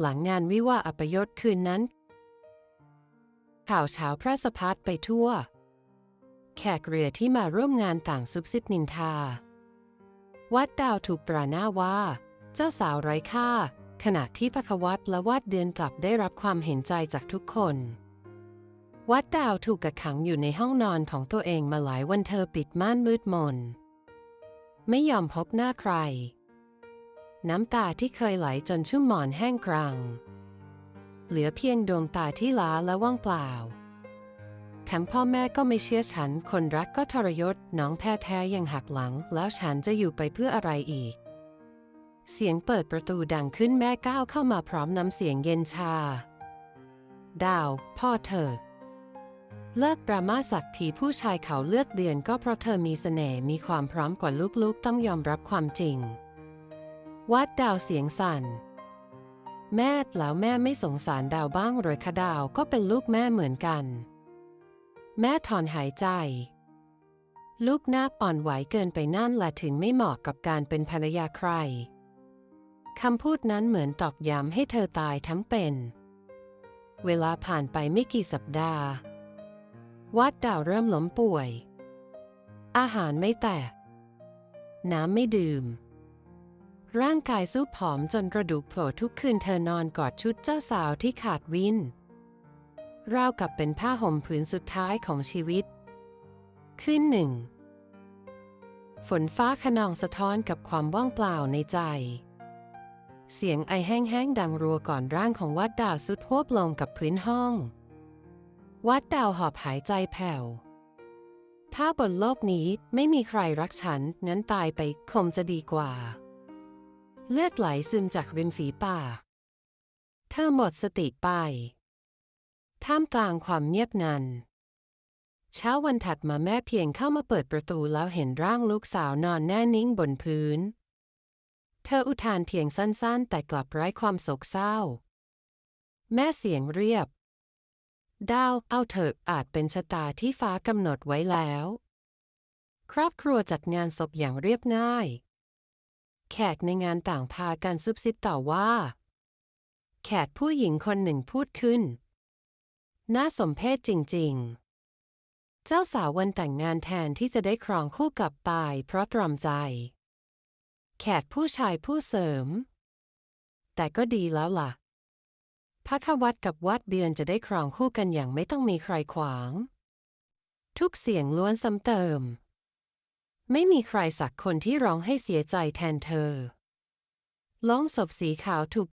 หลังงานวิวาอัปยศคืนนั้น ข่าวเช้าพระสะพัดไปทั่ว แขกเรือที่มาร่วมงานต่างซุบซิบนินทา วัดดาวถูกปราหน้าว่า เจ้าสาวไร้ค่า ขณะที่พระควัตและวัดเดือนกลับได้รับความเห็นใจจากทุกคน วัดดาวถูกกักขังอยู่ในห้องนอนของตัวเองมาหลายวันเธอปิดม่านมืดมน ไม่ยอมพบหน้าใคร น้ำตาที่เคยไหลจนชุ่มหมอนแห้งกรัง เหลือเพียงดวงตาที่ล้าและว่างเปล่าทั้งพ่อแม่ก็ไม่เชื่อฉัน คนรักก็ทรยศ น้องแท้แท้ยังหักหลัง แล้วฉันจะอยู่ไปเพื่ออะไรอีก เสียงเปิดประตูดังขึ้นแม่ก้าวเข้ามาพร้อมน้ำเสียงเย็นชา ดาว พ่อเธอ เลิกดราม่าสักทีผู้ชายเขาเลือกเดือนก็เพราะเธอมีเสน่ห์มีความพร้อมกว่าลูกๆ ต้องยอมรับความจริง วัดดาวเสียงสั่น แม่แล้วแม่ไม่สงสารดาวบ้างหรือคะดาวก็เป็นลูกแม่เหมือนกัน แม่ถอนหายใจ ลูกนาอ่อนไหวเกินไปนั่นและถึงไม่เหมาะกับการเป็นภรรยาใครคำพูดนั้นเหมือนตอกย้ำให้เธอตายทั้งเป็น เวลาผ่านไปไม่กี่สัปดาห์ วัดดาวเริ่มล้มป่วย อาหารไม่แตก น้ำไม่ดื่ม ร่างกายสู้ผอมจนกระดูกโผล่ทุกคืนเธอนอนกอดชุดเจ้าสาวที่ขาดวินราวกับเป็นผ้าห่มผืนสุดท้ายของชีวิต ขึ้นหนึ่ง ฝนฟ้าขนองสะท้อนกับความว่างเปล่าในใจ เสียงไอแห้งๆดังรัวก่อนร่างของวัดดาวสุดหวบลงกับพื้นห้อง วัดดาวหอบหายใจแผ่ว ถ้าบนโลกนี้ไม่มีใครรักฉัน งั้นตายไปคงจะดีกว่า เลือดไหลซึมจากริมฝีปากเธอหมดสติไป ท่ามกลางความเงียบงัน เช้าวันถัดมาแม่เพียงเข้ามาเปิดประตูแล้วเห็นร่างลูกสาวนอนแน่นิ่งบนพื้น เธออุทานเพียงสั้นๆ แต่กลับไร้ความโศกเศร้า แม่เสียงเรียบ ดาว เอาเถอะอาจเป็นชะตาที่ฟ้ากำหนดไว้แล้ว ครอบครัวจัดงานศพอย่างเรียบง่าย แขกในงานต่างพากันซุบซิบต่อว่า แขกผู้หญิงคนหนึ่งพูดขึ้น น่าสมเพชจริง ๆ เจ้าสาววันแต่งงานแทนที่จะได้ครองคู่กับตายเพราะตรอมใจ แขกผู้ชายผู้เสริม แต่ก็ดีแล้วล่ะพระควัตกับวัดเบียนจะได้ครองคู่กันอย่างไม่ต้องมีใครขวาง ทุกเสียงล้วนซ้ำเติม ไม่มีใครสักคนที่ร้องให้เสียใจแทนเธอล้องศพสีขาวถูก